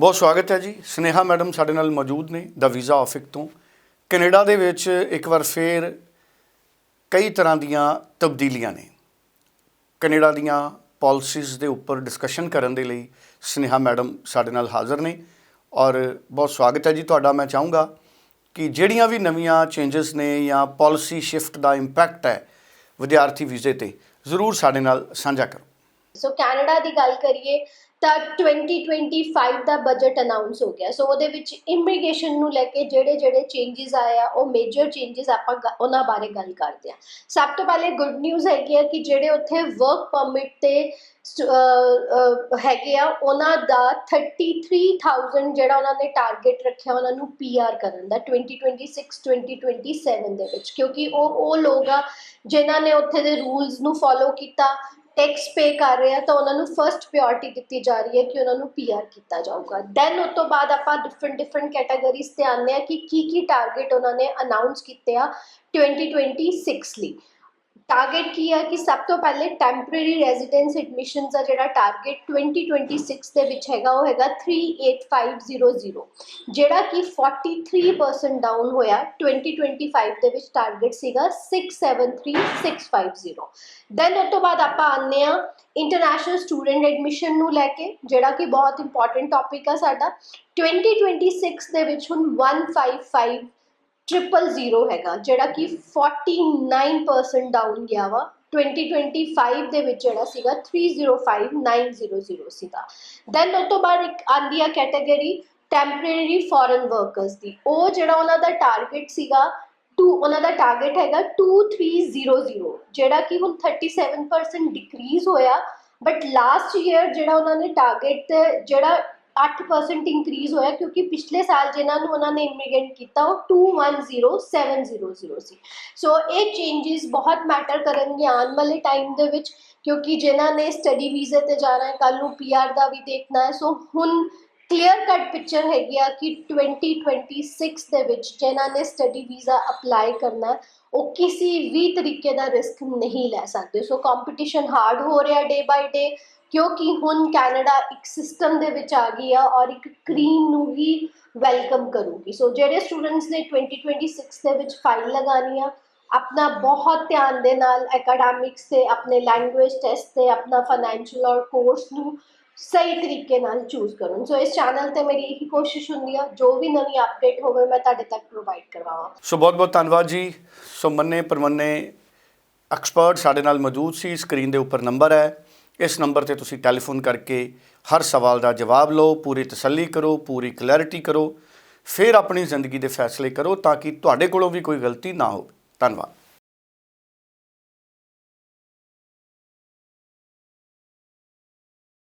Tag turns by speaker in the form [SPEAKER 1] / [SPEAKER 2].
[SPEAKER 1] ਬਹੁਤ ਸਵਾਗਤ ਹੈ ਜੀ। ਸਨੇਹਾ ਮੈਡਮ ਸਾਡੇ ਨਾਲ ਮੌਜੂਦ ਨੇ, ਦਾ ਵੀਜ਼ਾ ਆਫਿਸ ਤੋਂ। ਕੈਨੇਡਾ ਦੇ ਵਿੱਚ ਇੱਕ ਵਾਰ ਫੇਰ ਕਈ ਤਰ੍ਹਾਂ ਦੀਆਂ ਤਬਦੀਲੀਆਂ ਨੇ। ਕੈਨੇਡਾ ਦੀਆਂ ਪਾਲਿਸੀਜ਼ ਦੇ ਉੱਪਰ ਡਿਸਕਸ਼ਨ ਕਰਨ ਦੇ ਲਈ ਸਨੇਹਾ ਮੈਡਮ ਸਾਡੇ ਨਾਲ ਹਾਜ਼ਰ ਨੇ। ਔਰ ਬਹੁਤ ਸਵਾਗਤ ਹੈ ਜੀ ਤੁਹਾਡਾ। ਮੈਂ ਚਾਹੂੰਗਾ ਕਿ ਜਿਹੜੀਆਂ ਵੀ ਨਵੀਆਂ ਚੇਂਜਸ ਨੇ ਜਾਂ ਪਾਲਿਸੀ ਸ਼ਿਫਟ ਦਾ ਇੰਪੈਕਟ ਹੈ ਵਿਦਿਆਰਥੀ ਵੀਜ਼ੇ ਤੇ, ਜ਼ਰੂਰ ਸਾਡੇ ਨਾਲ ਸਾਂਝਾ ਕਰੋ।
[SPEAKER 2] ਸੋ ਕੈਨੇਡਾ ਦੀ ਗੱਲ ਕਰੀਏ ਤਾਂ 2025 ਦਾ ਬਜਟ ਅਨਾਉਂਸ ਹੋ ਗਿਆ। ਸੋ ਉਹਦੇ ਵਿੱਚ ਇਮੀਗ੍ਰੇਸ਼ਨ ਨੂੰ ਲੈ ਕੇ ਜਿਹੜੇ ਜਿਹੜੇ ਚੇਂਜਸ ਆਏ ਆ, ਉਹ ਮੇਜਰ ਚੇਂਜਸ ਆਪਾਂ ਉਹਨਾਂ ਬਾਰੇ ਗੱਲ ਕਰਦੇ ਆ। ਸਭ ਤੋਂ ਪਹਿਲੇ ਗੁੱਡ ਨਿਊਜ਼ ਹੈਗੀ ਆ ਕਿ ਜਿਹੜੇ ਉੱਥੇ ਵਰਕ ਪਰਮਿਟ ਤੇ ਹੈਗੇ ਆ, ਉਹਨਾਂ ਦਾ 33000 ਜਿਹੜਾ ਉਹਨਾਂ ਨੇ ਟਾਰਗੇਟ ਰੱਖਿਆ, ਉਹਨਾਂ ਨੂੰ ਪੀਆਰ ਕਰਨ ਦਾ 2026 2027 ਦੇ ਵਿੱਚ। ਕਿਉਂਕਿ ਉਹ ਉਹ ਲੋਕ ਆ, ਜਿਨ੍ਹਾਂ ਨੇ ਉੱਥੇ ਦੇ ਰੂਲਸ ਨੂੰ ਫੋਲੋ ਕੀਤਾ ਟੈਕਸ ਪੇ ਕਰ ਰਹੇ ਆ ਤਾਂ ਉਹਨਾਂ ਨੂੰ ਫਰਸਟ ਪ੍ਰਾਇੋਰਟੀ ਦਿੱਤੀ ਜਾ ਰਹੀ ਹੈ ਕਿ ਉਹਨਾਂ ਨੂੰ ਪੀਆਰ ਕੀਤਾ ਜਾਊਗਾ। ਦੈਨ ਉਸ ਤੋਂ ਬਾਅਦ ਆਪਾਂ ਡਿਫਰੈਂਟ ਡਿਫਰੈਂਟ ਕੈਟਾਗਰੀਜ਼ ਤੇ ਆਉਂਦੇ ਆ ਕਿ ਕੀ ਕੀ ਟਾਰਗੇਟ ਉਹਨਾਂ ਨੇ ਅਨਾਉਂਸ ਕੀਤੇ ਆ 2026 ਲਈ। ਟਾਰਗੇਟ ਕੀ ਹੈ ਕਿ ਸਭ ਤੋਂ ਪਹਿਲੇ ਟੈਂਪਰੇਰੀ ਰੈਜ਼ੀਡੈਂਸ ਐਡਮਿਸ਼ਨਸ ਦਾ ਜਿਹੜਾ ਟਾਰਗੇਟ 2026 ਦੇ ਵਿੱਚ ਹੈਗਾ, ਉਹ ਹੈਗਾ 38500 ਜਿਹੜਾ ਕਿ 43% ਡਾਊਨ ਹੋਇਆ 2025 ਦੇ ਵਿੱਚ ਟਾਰਗੇਟ ਸੀਗਾ 673650 ਦੈਨ ਉਸ ਤੋਂ ਬਾਅਦ ਆਪਾਂ ਆਉਂਦੇ ਆ ਇੰਟਰਨੈਸ਼ਨਲ ਸਟੂਡੈਂਟ ਐਡਮਿਸ਼ਨ ਨੂੰ ਲੈ ਕੇ, ਜਿਹੜਾ ਕਿ ਬਹੁਤ ਇੰਪੋਰਟੈਂਟ ਟੌਪਿਕ ਆ ਸਾਡਾ। 2026 ਦੇ ਵਿੱਚ ਹੁਣ 155 ਟ੍ਰਿਪਲ ਜ਼ੀਰੋ ਹੈਗਾ, ਜਿਹੜਾ ਕਿ 49% ਡਾਊਨ ਗਿਆ ਵਾ। 2025 ਦੇ ਵਿੱਚ ਜਿਹੜਾ ਸੀਗਾ 305900 ਸੀਗਾ। ਦੈਨ ਉਸ ਤੋਂ ਬਾਅਦ ਇੱਕ ਆਂਦੀ ਆ ਕੈਟਾਗਰੀ ਟੈਂਪਰੇਰੀ ਫੋਰਨ ਵਰਕਰਸ ਦੀ। ਉਹ ਜਿਹੜਾ ਉਹਨਾਂ ਦਾ ਟਾਰਗੇਟ ਸੀਗਾ ਟੂ ਉਹਨਾਂ ਦਾ ਟਾਰਗੇਟ ਹੈਗਾ 2300 ਜਿਹੜਾ ਕਿ ਹੁਣ 37% ਡਿਕਰੀਜ਼ ਹੋਇਆ। ਬਟ ਲਾਸਟ ਈਅਰ ਜਿਹੜਾ ਉਹਨਾਂ ਨੇ ਟਾਰਗੇਟ ਜਿਹੜਾ 8% ਇਨਕਰੀਜ਼ ਹੋਇਆ ਕਿਉਂਕਿ ਪਿਛਲੇ ਸਾਲ ਜਿਨ੍ਹਾਂ ਨੂੰ ਉਹਨਾਂ ਨੇ ਇਮੀਗ੍ਰੇਟ ਕੀਤਾ, ਉਹ 210700 ਸੀ। ਸੋ ਇਹ ਚੇਂਜਸ ਬਹੁਤ ਮੈਟਰ ਕਰਨਗੇ ਆਉਣ ਵਾਲੇ ਟਾਈਮ ਦੇ ਵਿੱਚ ਕਿਉਂਕਿ ਜਿਨ੍ਹਾਂ ਨੇ ਸਟੱਡੀ ਵੀਜ਼ੇ ਤੇ ਜਾਣਾ ਹੈ ਕੱਲ ਨੂੰ ਪੀਆਰ ਦਾ ਵੀ ਦੇਖਣਾ ਹੈ। ਸੋ ਹੁਣ ਕਲੀਅਰ ਕੱਟ ਪਿਕਚਰ ਹੈਗੀ ਆ ਕਿ 2026 ਦੇ ਵਿੱਚ ਜਿਨ੍ਹਾਂ ਨੇ ਸਟੱਡੀ ਵੀਜ਼ਾ ਅਪਲਾਈ ਕਰਨਾ ਉਹ ਕਿਸੇ ਵੀ ਤਰੀਕੇ ਦਾ ਰਿਸਕ ਨਹੀਂ ਲੈ ਸਕਦੇ। ਸੋ ਕੰਪੀਟੀਸ਼ਨ ਹਾਰਡ ਹੋ ਰਿਹਾ ਡੇ ਬਾਈ ਡੇ ਕਿਉਂਕਿ ਹੁਣ ਕੈਨੇਡਾ ਇੱਕ ਸਿਸਟਮ ਦੇ ਵਿੱਚ ਆ ਗਈ ਆ ਔਰ ਇੱਕ ਕਰੀਮ ਨੂੰ ਹੀ ਵੈਲਕਮ ਕਰੂਗੀ। ਸੋ ਜਿਹੜੇ ਸਟੂਡੈਂਟਸ ਨੇ 2026 ਦੇ ਵਿੱਚ ਫਾਈਲ ਲਗਾਉਣੀ ਆ, ਆਪਣਾ ਬਹੁਤ ਧਿਆਨ ਦੇ ਨਾਲ ਐਕੈਡੈਮਿਕਸ ਤੇ, ਆਪਣੇ ਲੈਂਗੁਏਜ ਟੈਸਟ ਤੇ, ਆਪਣਾ ਫਾਈਨੈਂਸ਼ੀਅਲ ਔਰ ਕੋਰਸ ਨੂੰ ਸਹੀ ਤਰੀਕੇ ਨਾਲ ਚੂਜ਼ ਕਰਨ ਸੋ ਇਸ ਚੈਨਲ ਤੇ ਮੇਰੀ ਇਹੀ ਕੋਸ਼ਿਸ਼ ਹੁੰਦੀ ਆ, ਜੋ ਵੀ ਨਵੀਂ ਅਪਡੇਟ ਹੋਵੇ, ਮੈਂ ਤੁਹਾਡੇ ਤੱਕ ਪ੍ਰੋਵਾਈਡ ਕਰਵਾਵਾਂ।
[SPEAKER 1] ਸੋ ਬਹੁਤ ਬਹੁਤ ਧੰਨਵਾਦ ਜੀ। ਸੋ, ਮੰਨੇ ਪਰਮੰਨੇ ਐਕਸਪਰਟ ਸਾਡੇ ਨਾਲ ਮੌਜੂਦ ਸੀ ਸਕਰੀਨ ਦੇ ਉੱਪਰ ਨੰਬਰ ਹੈ। ਇਸ ਨੰਬਰ ਤੇ ਤੁਸੀਂ ਟੈਲੀਫੋਨ ਕਰਕੇ ਹਰ ਸਵਾਲ ਦਾ ਜਵਾਬ ਲਓ, ਪੂਰੀ ਤਸੱਲੀ ਕਰੋ, ਪੂਰੀ ਕਲੈਰਿਟੀ ਕਰੋ। ਫਿਰ ਆਪਣੀ ਜ਼ਿੰਦਗੀ ਦੇ ਫੈਸਲੇ ਕਰੋ, ਤਾਂ ਕਿ ਤੁਹਾਡੇ ਕੋਲੋਂ ਵੀ ਕੋਈ ਗਲਤੀ ਨਾ ਹੋਵੇ। ਧੰਨਵਾਦ।